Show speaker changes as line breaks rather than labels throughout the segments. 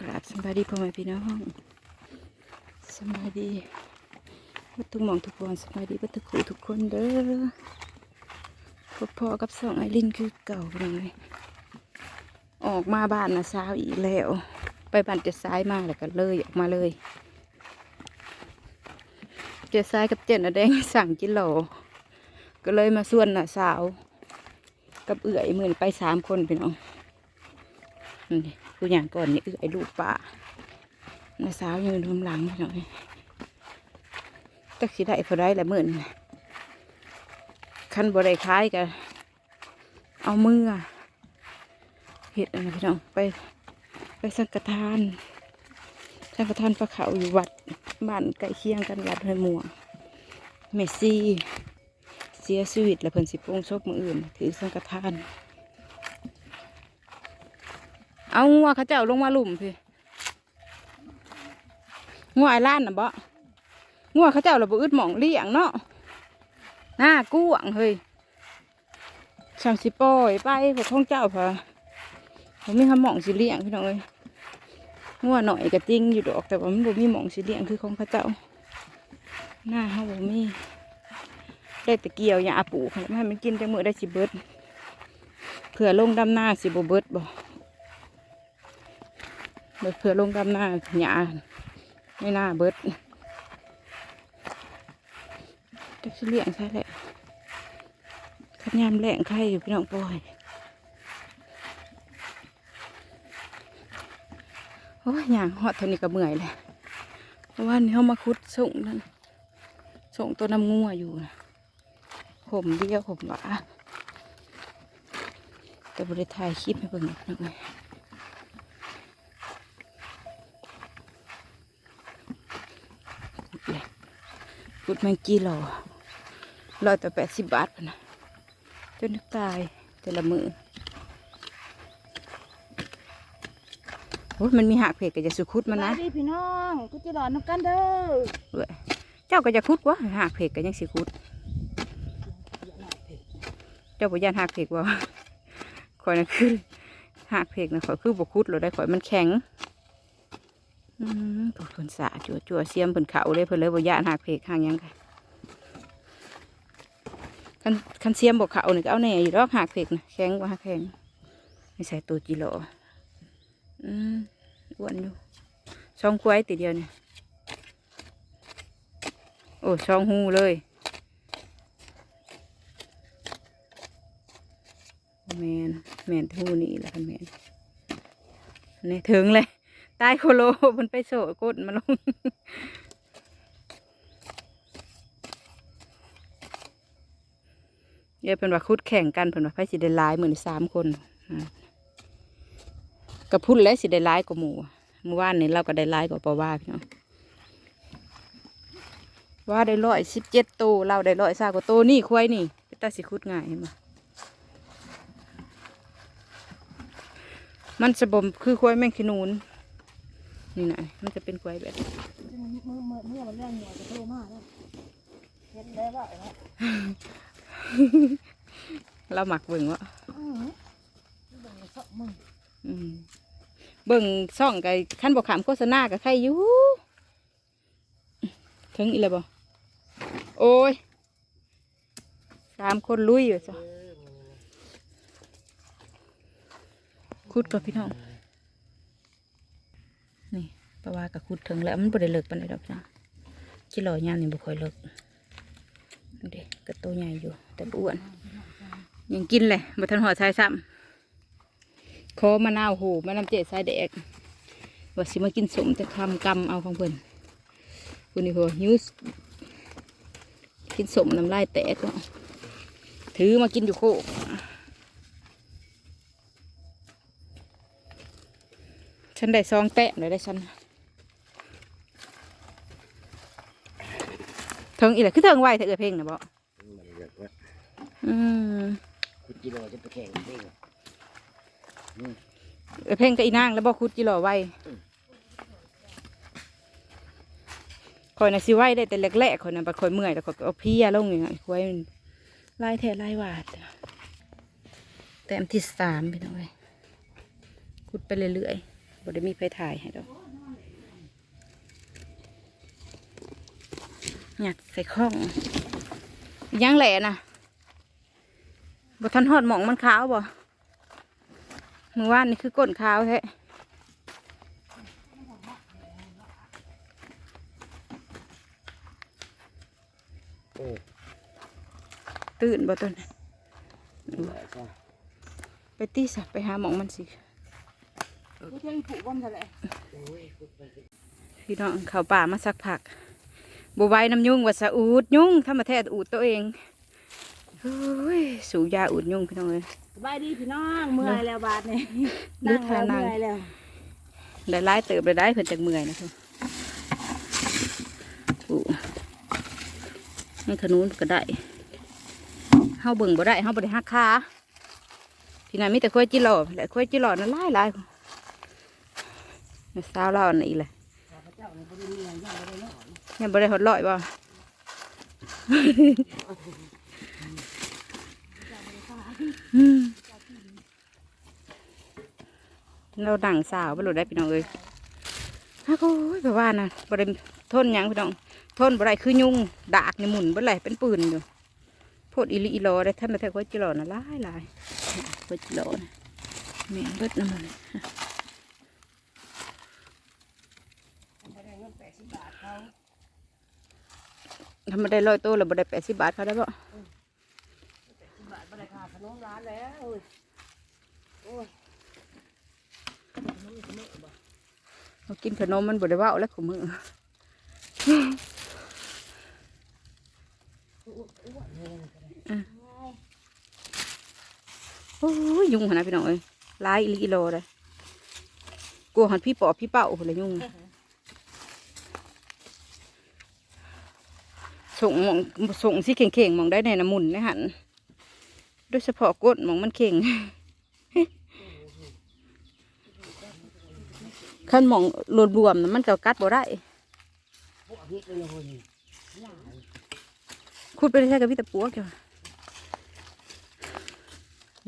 กราบสบายดีพ่อแม่พี่น้องสบายดีวัดทุกหมองทุกบอนสบายดีวัดทุกคู่ทุกคนเด้อพบพ่อกับสองไอรินคือเก่าเลยออกมาบ้านนะสาวอีกแล้ว ไปบ้านเจ็ดซ้ายมาแล้วก็เลยออกมาเลย เจ็ดซ้ายกับเจ็ดนะแดงสั่งกิโลก็เลยมาส่วนน่ะสาว กับเอื่อยเหมือนไปสามคนพี่น้อง นี่ผู้อย่างก่อนนี่คือไอ้ลูกป่าน้าสาวยืนทำหลังหน่อยจักสิได้พอได้ละหมื่นคันบ่ได้คล้ายกันเอามือเห็ดอะไรพี่น้องไป ไปสังฆทานสังฆทานพระเขาอยู่วัดบ้านใกล้เคียงกันวัดห้วยม่วเมซี่เสียชีวิตแล้วเพิ่นสิโปรงศพมืออื่น ถือสังฆทาน เอางัวเขาเจ้าลงมาหลุมพี่งัวไอ้ล้านน่ะบ่งัวเขาเจ้าเราบ่อึดหมองเลี้ยงเนาะหน้ากู้หวังเฮ้ยสามสิปล่อยไปพวกของเจ้าพะผมมีคำหมองสิเลี้ยงพี่น้องเอ้ยงัวหน่อยก็จริงอยู่ดอกแต่ว่ามันบ่มีหมองสิเลี้ยงคือของเขาเจ้าหน้าเขาบ่มีได้แตะเกียวอย่าอาปูให้มันกินจังมือได้สิเบิดเผื่อลงดำหน้าสิบ่เบิดบ่ เบิดเพื่อลงดำหน้าหยาไม่น่าเบิดจักสิเลี้ยงใช่แหละขัดยามแหลงไข่อยู่พี่น้องปอยโอ้ยอย่างหอดเท่านี้ก็เมื่อยเลยเพราะว่านี่เขามาคุดส่งนั่นส่งตัวน้ำงัวอยู่นะผมเดียวผมหวาแต่บริถ่ายคลิปให้เบิ่งหน่อยพุดแมงกี้หล่อร้อยต่อแปดสิบบาทพะนะจนนึกตายแต่ละมือโอ้ยมันมีหักเพกก็จะสุคุดมันนะ
สวัสดีพี่น้องกูจะหลอนน้ำกันเด้อ
เว้ยเจ้าก็จะคุดวะหักเพกก็ยังสิคุด เจ้าปุยานหักเพกว่าข่อยนั่นคือหักเพกนะข่อยคือบคุดเลยได้ข่อยมันแข็งอืมถูกคนสาจัวจัวๆเสียมเพิ่นเขาเลยเพิ่นเลยบ่ยานหักเพกห่างหยังไง คันคันเสียมบ่เขานี่ก็เอาแน่อยู่ดอกหักเพกนะแข็งกว่าหักแข็งไม่ใส่ตัวจิโลอืมอ้วนอยู่ช่องควายติดเดียวเนี่ยโอ้ช่องหูเลยแมนแมนหูนี่แหละค่ะแมนนี่ถึงเลยใต้โคโลมันไปโสกดมาลง เดี๋ยวเป็นว่าคุดแข่งกันเพิ่นว่าไผสิได้หลายเหมือนสามคนกระพุ่นและสิได้หลายกว่าหมู่เมื่อวานนี้เราก็ได้หลายกว่าปาว่าพี่น้องว่าได้ร้อยสิบเจ็ดตัวเราได้ร้อยซากว่าตัวนี่ควายนี่ไปตัดสิคุดง่ายเห็นไหมมันจะบ่มคือควายแมงขีนูนนี่นะมันจะเป็นควายแบบนี้
มือมือเมื่อวันแรกหัวจะโตมากแล้วเห็นได้ว่า เนาะ
เราหมักเบิ่งวะ
อื้อหือเบิ่งสองมือ
อืมเบิ่งซ่องกับขั้นบอกขามโฆษณากับใครอยู่ถึงอีแล้วบ่โอ้ยสามคนลุยอยู่จ้ะคุดกับพี่น้องนี่ปะว่ากับคุดถึงแล้วมันบ่ได้เลิกปานใดดอกจ้ะจิหล่อยามนี่บ่ค่อยเลิกนี่ เด็กกระโตวใหญ่อยู่ แต่อ้วนยังกินเลยบ่ทันหอดชายซ้ำขอมะนาวโหมะน้ำเจ๊สายแดกว่าสิมากินสมแต่คำกำเอาของเพิ่นคุณนี่หัวหิวกินสมน้ำลายแตกเนาะถือมากินอยู่โคฉันได้ซองแตะเลยได้ฉัน เทิงอีหละคือเทิงไวเถอะเออเพลงนะบ่
มันเรียกว่า
อืม
คุณกิโลจะไปแข่งเด้ง
เออเพลงกับอีนางแล้วบอกคุดจิหล่อไว้คอยนะสิไว้ได้แต่แรกๆคอยนะบัดคอยเมื่อยแล้วคอยก็เอาเพียลงอย่างนั้นคอยมันลายแท้ลายหวาดแต้มที่สามไปหน่อยคุดไปเรื่อยๆบ่ได้มีไฟถ่ายให้ดอก หยัดใส่ข้องยังแหล่นะบ่ทันหอดหมองมันขาวบ่มือว่านนี่คือก้นขาวแท้
เออ
ตื่นบ่ต้น
ไหลซะ
ไปตีสัไปหาหมองมันสิ
กูเที่ยงผูกบ้อมทะเล
โอ้ยพูดไปสิ
พี่น้องเขาป่ามาสักผัก บไหว้น้ำยุ่งว่าสะอูดยุ่งถ้ามาแท้อูดตัวเองเฮ้ยสูบยาอูดยุ่งพี่น้องเลย
สบายดีพี่น้องเมื่อยแล้วบาดนี่
ดู
นั่ง
ท่า
แล้ว
นั่ง
เมื่อยแล้ว
ได้ไล่เติบได้ได้เพิ่นจากเมื่อยนะคะอู้นี่ขนุนก็ได้เฮาเบิ่งบ่ได้เฮาบ่ได้หักขาพี่นายมีแต่ข้อยจิหล่อแหละข้อยจิหล่อนั่นหลายหลายสาวเราอันนี้แหละ
พระเจ้าเนี่ ยบ่ได้เมียย่างบ่ได้เนาะ
ยังบ่ได้หดลอยบ่เราดังสาวบ่รู้ได้พี่น้องเอ้ยฮักโอ้ยแบบว่านะบ่ได้ทนยังพี่น้องทนบ่ได้คือยุ่งดากนี่หมุนบ่ไหลเป็นปืนอยู่โพดอีลีอีลอได้ท่านมาแท้ข้อยจิหลอนะหลายหลายข้อยจิหลอนะแม่นเบิดน้ำมัน
บ่ได้เงิน80บาทเขา
ทำมาได้ร้อยตัวแล้วบ่ได้แปดสิบบาทเขาได้บ่
80บาทบ่ได้ค่าขนมร้านแล้วโอ้ยโอ้ยขนมนี่ขนมบ่
เขากินขนมมันบ่ได้เว่าแล้วของมือ
อ้วนเลยก็ได้
โอ้ยยุงขนาดพี่น้องเอ้ยหลายอีลีโลเลยกลัวหันพี่ปอบพี่เป้าคนละยุง ส่งมองส่งสิเข่งๆมองได้ในน้ำมุนนะหันโดยเฉพาะก้นมองมันเข่งขั้นมองรวมรวมนะมันก็กัดบ่ได้
พวกเฮ็ดเลยโอ้ยย่าง
คุดไปได้แค่กับพี่ตะปัวจ้ะ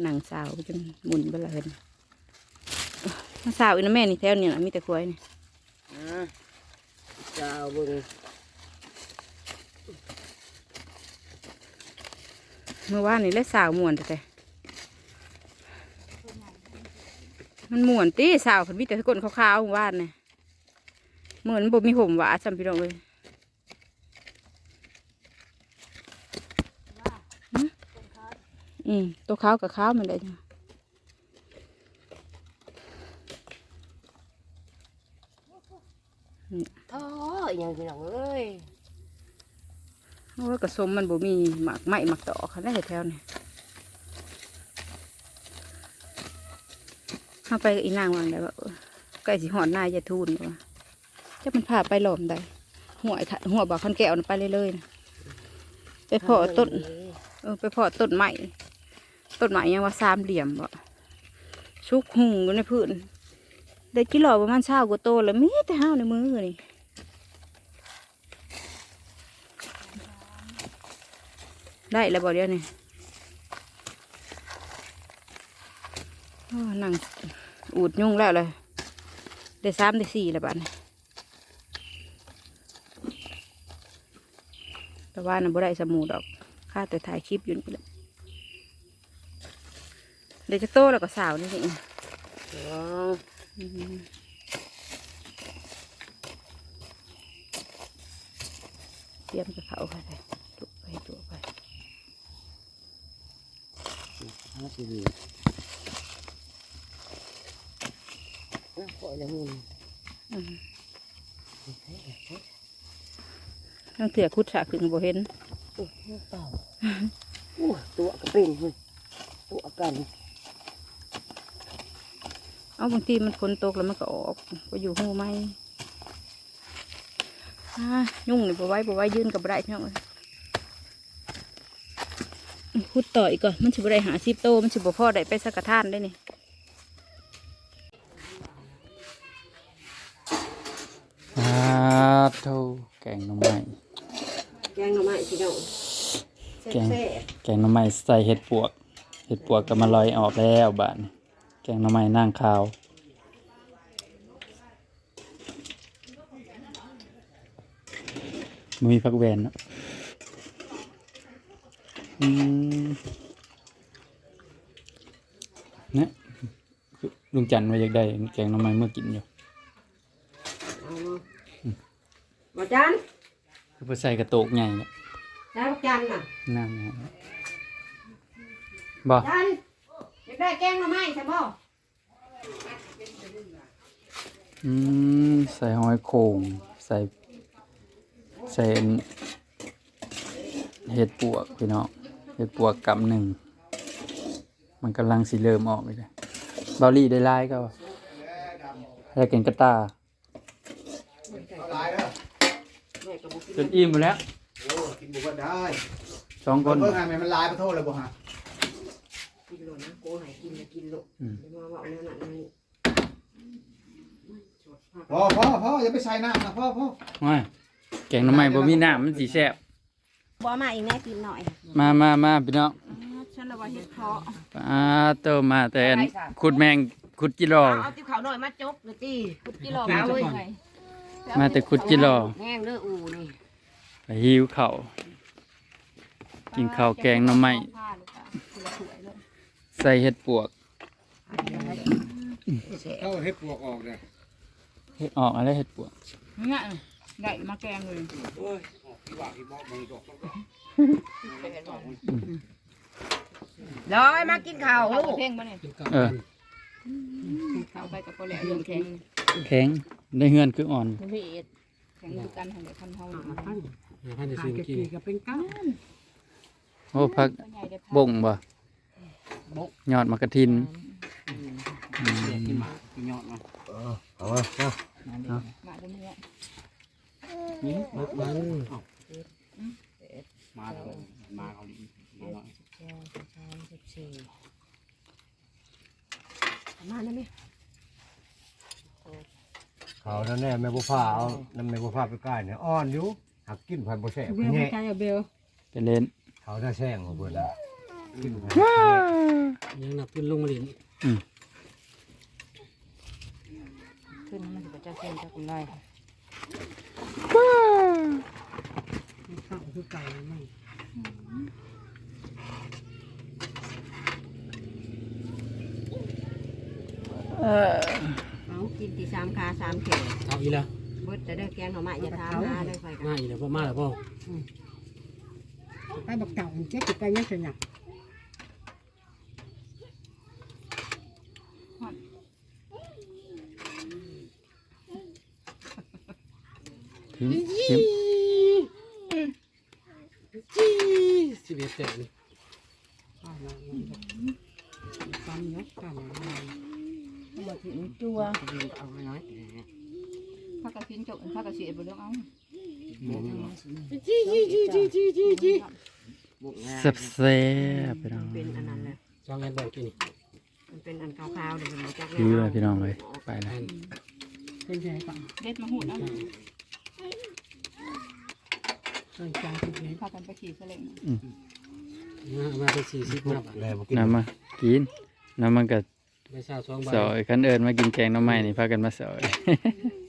นางสาวจนหมุนไปเลยนางสาวอีนแม่นี่แถวนี่นะมีแต่ควายนี่
อ่าเจ้าเบิ่ง
มื่อวานนี่และสาวม่วนแต่แต่มันม่วนตีสาวคนมีแต่ก้นขาวๆเมื่อวานนี่เหมือนบ่มีห่มหวาจำพี่น้องเลยหึอืมตัวขาวกับขาวมันได้จ้ะ
ท้ออีหยังพี่น้องเอ้ย
โอ้ยกระสมมันบ่มีหมักไม้หมักต่อค่ะได้แถวนี่เข้าไปกับอีนางวางได้ว่าเออใกล้สิหอดหน้ายายทูนบ่ว่าจะมันพาไปหลอมได้หัวไอ้ทะหัวบ่อคันแก้วน่ะไปเลยๆนะไปเพาะต้น เออไปเพาะต้นไม้ต้นไม้ยังว่าสามเหลี่ยมบ่ชุกหุงอยู่ในพื้นได้กี่หลอประมาณเช้ากว่าโตแล้วมีแต่ห้าวในมือนี่ ได้แล้วบ่เดี๋ยวนี้โอ้นั่งอูดยุ่งแล้วเลยได้สามได้สี่แล้วบ้านแต่ว่าน่ะบ่ได้สมูดอกข้าแต่ถ่ายคลิปอยู่นี่แหละเดี๋ยวจะโตแล้วก็สาวนี่เอง
อ๋อ
อืมเตรียมจะเผาไปเลยจุไปจุไป
ห้าสิบเหรียญอะปล่อยแล้วมึง
อืมต้องเถื่อคุดฉากขึ้นบ่เห็น
โอ้ยเปล่าอู้ตัวก็เป็นเฮ้ยตัวกัน
เอาบางทีมันฝนตกแล้วมันก็ออกไปอยู่หูไหมอ่ายุ่งนี่บ่ไหว้บ่ไหว้ยืนกับบ่ได้พี่น้องเอ้ย พูดต่ออีกก่อนมันชิบได้หาซีบโตมันชิบพ่อได้ไปสักกระท่านได้นี่
อาทูแกงหน่อไม้
แกงหน่อไม้พี่น้อง
แกงแกงหน่อไม้ใส่เห็ดปวก เห็ดปวกก็มาลอยออกแล้วบ้านแกงหน่อไม้นั่งข้าวมีพักแวนเนาะ นี่ยลุงจันทร์ว่าอยากได้แกงหน้ำไม้เมื่อกินอยู่
เอามาจัน
คือไปใส่กระโตกใหญ่เนี่ย
ได้บักจันน่ะ
น้ำนะบ่
จันอยากได้แกงหน่อไม้ใช่บ่
อืมใส่หอยโข่งใส่ใส่อันเห็ดปวกพี่น้องเห็ ดปวกกำหนึ่ง มันกำลังสิเริ่มออกเลยบาลี่ได้ไล่ก็แล้วกินกระตา
เอาหลายเด้อ
แม่ก็บ่กิน
จนอิ่มหมดแล้ว
โอ้กินบุกก็ได้
สองค
คนนเบิ่งไงมันลายไปโทษเลยบ่ฮะ
กินโลดนะโกให้กินจะกินโลด
อืม
อย่ามาว่าเอาแนวนั้นนั่นนี่
พ่อพ่อพ่ออย่าไปใส่น้ำนะพ่อพ่อ
ว่าแกงหน้ำไม้บ่มีน้ำมันสีแซ่บ
บ่มาอีกแน่กินหน่อย
มามามาพี่น้อง
ฉันละว่าเฮ็ดเพาะ
อ่าเติมมาแต่อันขุดแมงขุดจิรอ
เอาติ๊บขาวหน่อยมาจกเลยตี
พุดจิหลอกเอาเลยไง
มาแต่ขุดจิรอ
แห้งเด้ออูนี่
ไปหิวข้าวกินข้าวแกงหน้ำไม้
ผ้าลูกตาคนละถ้วยเลย
ใส่เห็ดปวก
เอาเฮ็ดปวกออกเลย
เฮ็ดออกอะไรเห็ดปวก
เนี่ยได้มาแกงเลย
ร้อยมากินข้าว
เอา
ลูก
เพ่งมาเนี่ย
เออ
เข้าไปกับคนแหละเรื่องแข็ง
แข็งได้เฮือนคืออ่อน
มันเวทแข็งคือกันทางเดียวคันเท่านี้
พันจะซื้อกินก็เป็นก้า
โอ้พัก
ตัวใหญ่ได้
บ่งบ่ยอดมะกระทินอืม
เอาเอาเอา
มาตรงนี้
มาได้ไหม
เขานั่นแน่แม่บุฟ้าเอานั่นแม่บุฟ้าไปใกล้เนี่ยอ่อนอยู่หักกินผ่บ่แซ่บ
เบล
แง่
ใจอะเบล
ไปเลน
เขาน่าแซงของเพิ่นน่ะกินผ่
ยังนับขึ้นลงมาดิน
ขึ้นมันจะจะเส้นจะกำไร
ข้าวคือไก่ไม่
เอากินที่สามขาสามเข็ม
เอาอีแล้ว
เบิดจะได้แกงหน่อไม้อย่าถามหาได้ค่อยกัน
มาอีแล้วพ่อมาแล้วพ่อ
ไปบักเก่าเจ๊กินไปยังไงน่ะ
ถึงถึง
สิบเอ็ดแต่นี่
ความเนาะกัน
บ่ถึงตัว
เอาน้อย
ถ้ากระชินจกถ้ากระเสียบเรื่องเอา
แซ่บแซ่บพี่น้อง
เป็นอันนั้นเลย
สองแอนบอกกินนี่
มันเป็นอันขาวๆเดี๋ยวมันจาก
หิวเลยพี่น้องเลยไปแล้ว
เป็นไงก่อน
เด็ดมาหูดเอา
สนใจกินไหม
พากันไปขี่เสลง
มามาเป็นสี่สิบห้าบาท
แล้วบ่กิน
น้ำมากินน้ำมันก็
ไม่ทราบสองบาท
สอยคันเอิญมากินแกงหน้ำไม้นี่พากันมาสอย
ม